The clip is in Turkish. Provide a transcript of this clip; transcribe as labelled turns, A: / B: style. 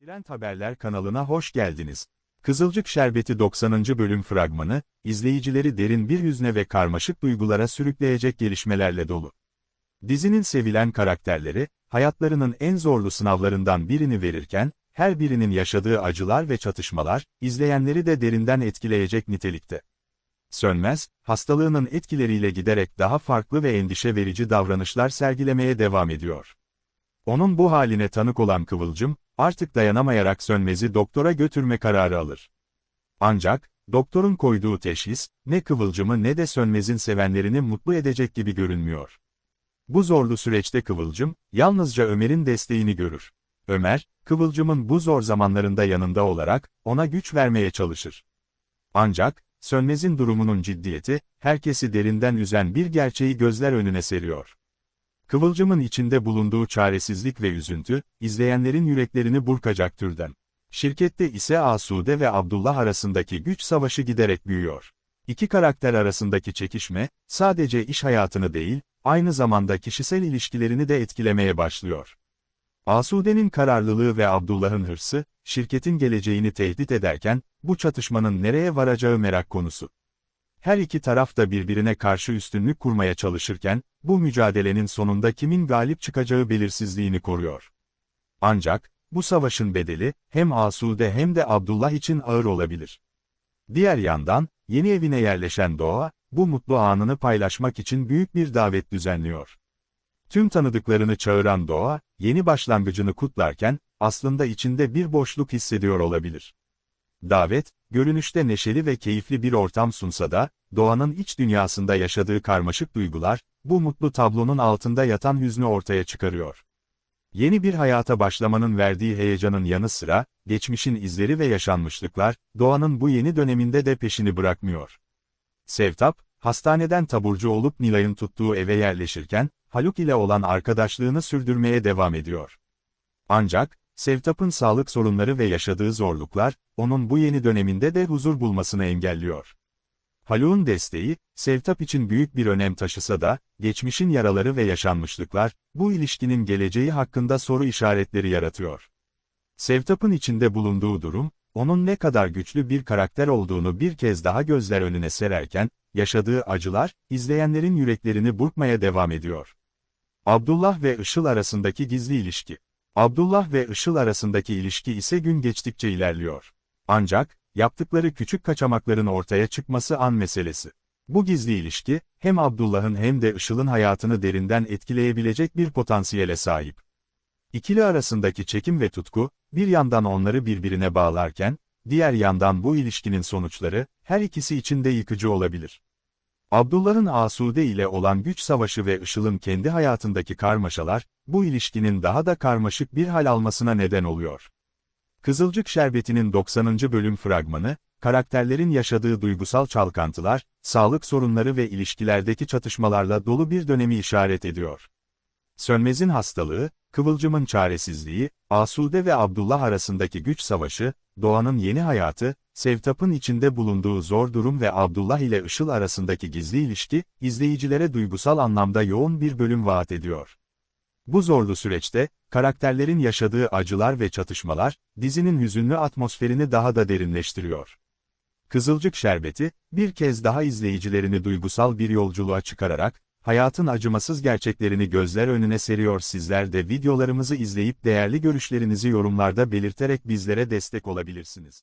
A: Trend Haberler kanalına hoş geldiniz. Kızılcık Şerbeti 90. bölüm fragmanı, izleyicileri derin bir hüzne ve karmaşık duygulara sürükleyecek gelişmelerle dolu. Dizinin sevilen karakterleri, hayatlarının en zorlu sınavlarından birini verirken, her birinin yaşadığı acılar ve çatışmalar, izleyenleri de derinden etkileyecek nitelikte. Sönmez, hastalığının etkileriyle giderek daha farklı ve endişe verici davranışlar sergilemeye devam ediyor. Onun bu haline tanık olan Kıvılcım, artık dayanamayarak Sönmez'i doktora götürme kararı alır. Ancak, doktorun koyduğu teşhis, ne Kıvılcım'ı ne de Sönmez'in sevenlerini mutlu edecek gibi görünmüyor. Bu zorlu süreçte Kıvılcım, yalnızca Ömer'in desteğini görür. Ömer, Kıvılcım'ın bu zor zamanlarında yanında olarak, ona güç vermeye çalışır. Ancak, Sönmez'in durumunun ciddiyeti, herkesi derinden üzen bir gerçeği gözler önüne seriyor. Kıvılcımın içinde bulunduğu çaresizlik ve üzüntü, izleyenlerin yüreklerini burkacak türden. Şirkette ise Asude ve Abdullah arasındaki güç savaşı giderek büyüyor. İki karakter arasındaki çekişme, sadece iş hayatını değil, aynı zamanda kişisel ilişkilerini de etkilemeye başlıyor. Asude'nin kararlılığı ve Abdullah'ın hırsı, şirketin geleceğini tehdit ederken, bu çatışmanın nereye varacağı merak konusu. Her iki taraf da birbirine karşı üstünlük kurmaya çalışırken, bu mücadelenin sonunda kimin galip çıkacağı belirsizliğini koruyor. Ancak, bu savaşın bedeli, hem Asude hem de Abdullah için ağır olabilir. Diğer yandan, yeni evine yerleşen Doğa, bu mutlu anını paylaşmak için büyük bir davet düzenliyor. Tüm tanıdıklarını çağıran Doğa, yeni başlangıcını kutlarken, aslında içinde bir boşluk hissediyor olabilir. Davet, görünüşte neşeli ve keyifli bir ortam sunsa da, Doğan'ın iç dünyasında yaşadığı karmaşık duygular, bu mutlu tablonun altında yatan hüznü ortaya çıkarıyor. Yeni bir hayata başlamanın verdiği heyecanın yanı sıra, geçmişin izleri ve yaşanmışlıklar, Doğan'ın bu yeni döneminde de peşini bırakmıyor. Sevtap, hastaneden taburcu olup Nilay'ın tuttuğu eve yerleşirken, Haluk ile olan arkadaşlığını sürdürmeye devam ediyor. Ancak, Sevtap'ın sağlık sorunları ve yaşadığı zorluklar, onun bu yeni döneminde de huzur bulmasını engelliyor. Haluk'un desteği, Sevtap için büyük bir önem taşısa da, geçmişin yaraları ve yaşanmışlıklar, bu ilişkinin geleceği hakkında soru işaretleri yaratıyor. Sevtap'ın içinde bulunduğu durum, onun ne kadar güçlü bir karakter olduğunu bir kez daha gözler önüne sererken, yaşadığı acılar, izleyenlerin yüreklerini burkmaya devam ediyor. Abdullah ve Işıl arasındaki gizli ilişki. Abdullah ve Işıl arasındaki ilişki ise gün geçtikçe ilerliyor. Ancak, yaptıkları küçük kaçamakların ortaya çıkması an meselesi. Bu gizli ilişki, hem Abdullah'ın hem de Işıl'ın hayatını derinden etkileyebilecek bir potansiyele sahip. İkili arasındaki çekim ve tutku, bir yandan onları birbirine bağlarken, diğer yandan bu ilişkinin sonuçları, her ikisi için de yıkıcı olabilir. Abdullah'ın Asude ile olan güç savaşı ve Işıl'ın kendi hayatındaki karmaşalar, bu ilişkinin daha da karmaşık bir hal almasına neden oluyor. Kızılcık Şerbeti'nin 90. bölüm fragmanı, karakterlerin yaşadığı duygusal çalkantılar, sağlık sorunları ve ilişkilerdeki çatışmalarla dolu bir dönemi işaret ediyor. Sönmez'in hastalığı, Kıvılcım'ın çaresizliği, Asude ve Abdullah arasındaki güç savaşı, Doğan'ın yeni hayatı, Sevtap'ın içinde bulunduğu zor durum ve Abdullah ile Işıl arasındaki gizli ilişki, izleyicilere duygusal anlamda yoğun bir bölüm vaat ediyor. Bu zorlu süreçte, karakterlerin yaşadığı acılar ve çatışmalar, dizinin hüzünlü atmosferini daha da derinleştiriyor. Kızılcık Şerbeti, bir kez daha izleyicilerini duygusal bir yolculuğa çıkararak, hayatın acımasız gerçeklerini gözler önüne seriyor sizler de videolarımızı izleyip değerli görüşlerinizi yorumlarda belirterek bizlere destek olabilirsiniz.